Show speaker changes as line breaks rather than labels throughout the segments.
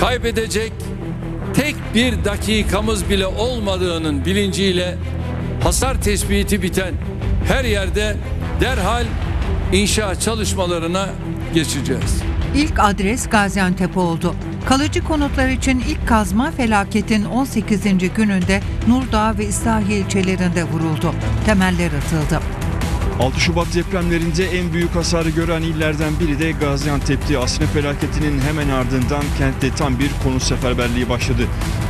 kaybedecek tek bir dakikamız bile olmadığının bilinciyle hasar tespiti biten her yerde derhal inşaat çalışmalarına geçeceğiz.
İlk adres Gaziantep oldu. Kalıcı konutlar için ilk kazma felaketin 18. gününde Nurdağ ve İslahiye ilçelerinde vuruldu. Temeller atıldı.
6 Şubat depremlerinde en büyük hasarı gören illerden biri de Gaziantep'ti. Asrın felaketinin hemen ardından kentte tam bir konut seferberliği başladı.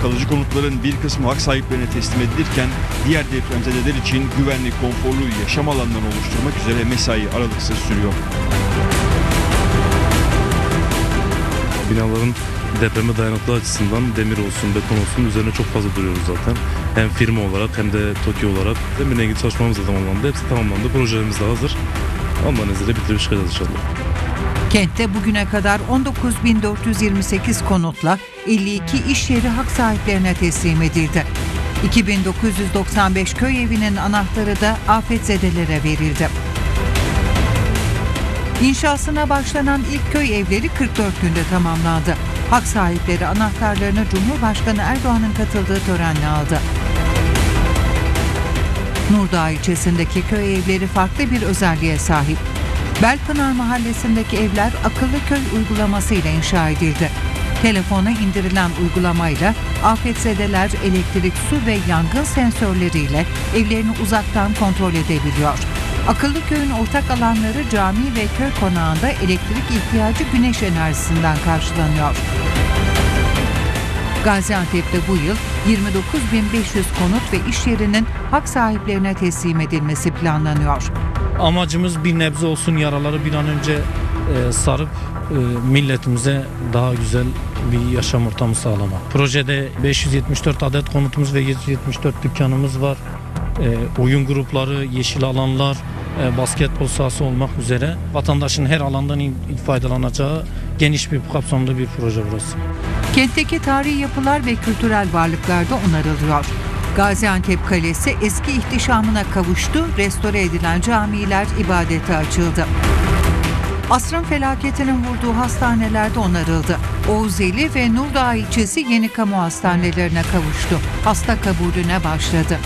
Kalıcı konutların bir kısmı hak sahiplerine teslim edilirken diğer depremzedeler için güvenli, konforlu yaşam alanları oluşturmak üzere mesai aralıksız sürüyor.
Binaların depreme dayanıklı açısından demir olsun, beton olsun üzerine çok fazla duruyoruz zaten. Hem firma olarak hem de TOKİ olarak. Demirle ilgili çalışmamız da tamamlandı. Hepsi tamamlandı. Projelerimiz de hazır. Allah'ın izniyle bitirip çıkacağız inşallah.
Kentte bugüne kadar 19.428 konutla 52 iş yeri hak sahiplerine teslim edildi. 2995 köy evinin anahtarı da afetzedelere verildi. İnşasına başlanan ilk köy evleri 44 günde tamamlandı. Hak sahipleri anahtarlarını Cumhurbaşkanı Erdoğan'ın katıldığı törenle aldı. Nurdağ ilçesindeki köy evleri farklı bir özelliğe sahip. Belpınar mahallesindeki evler akıllı köy uygulamasıyla inşa edildi. Telefona indirilen uygulamayla afetzedeler elektrik, su ve yangın sensörleriyle evlerini uzaktan kontrol edebiliyor. Akıllı köyün ortak alanları cami ve köy konağında elektrik ihtiyacı güneş enerjisinden karşılanıyor. Gaziantep'te bu yıl 29.500 konut ve iş yerinin hak sahiplerine teslim edilmesi planlanıyor.
Amacımız bir nebze olsun yaraları bir an önce e, sarıp e, milletimize daha güzel bir yaşam ortamı sağlamak. Projede 574 adet konutumuz ve 774 dükkanımız var. E, oyun grupları, yeşil alanlar, e, basketbol sahası olmak üzere vatandaşın her alandan faydalanacağı geniş bir kapsamlı bir proje burası.
Kentteki tarihi yapılar ve kültürel varlıklar da onarılıyor. Gaziantep Kalesi eski ihtişamına kavuştu, restore edilen camiler ibadete açıldı. Asrın felaketinin vurduğu hastaneler de onarıldı. Oğuzeli ve Nurdağ ilçesi yeni kamu hastanelerine kavuştu. Hasta kabulüne başladı.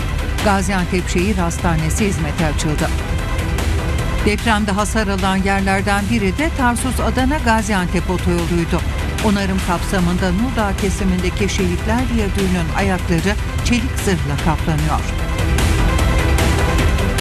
Gaziantep Şehir Hastanesi hizmete açıldı. Depremde hasar alan yerlerden biri de Tarsus Adana Gaziantep otoyoluydu. Onarım kapsamında Nurdağ kesimindeki şehitler viyadüğünün ayakları çelik zırhla kaplanıyor.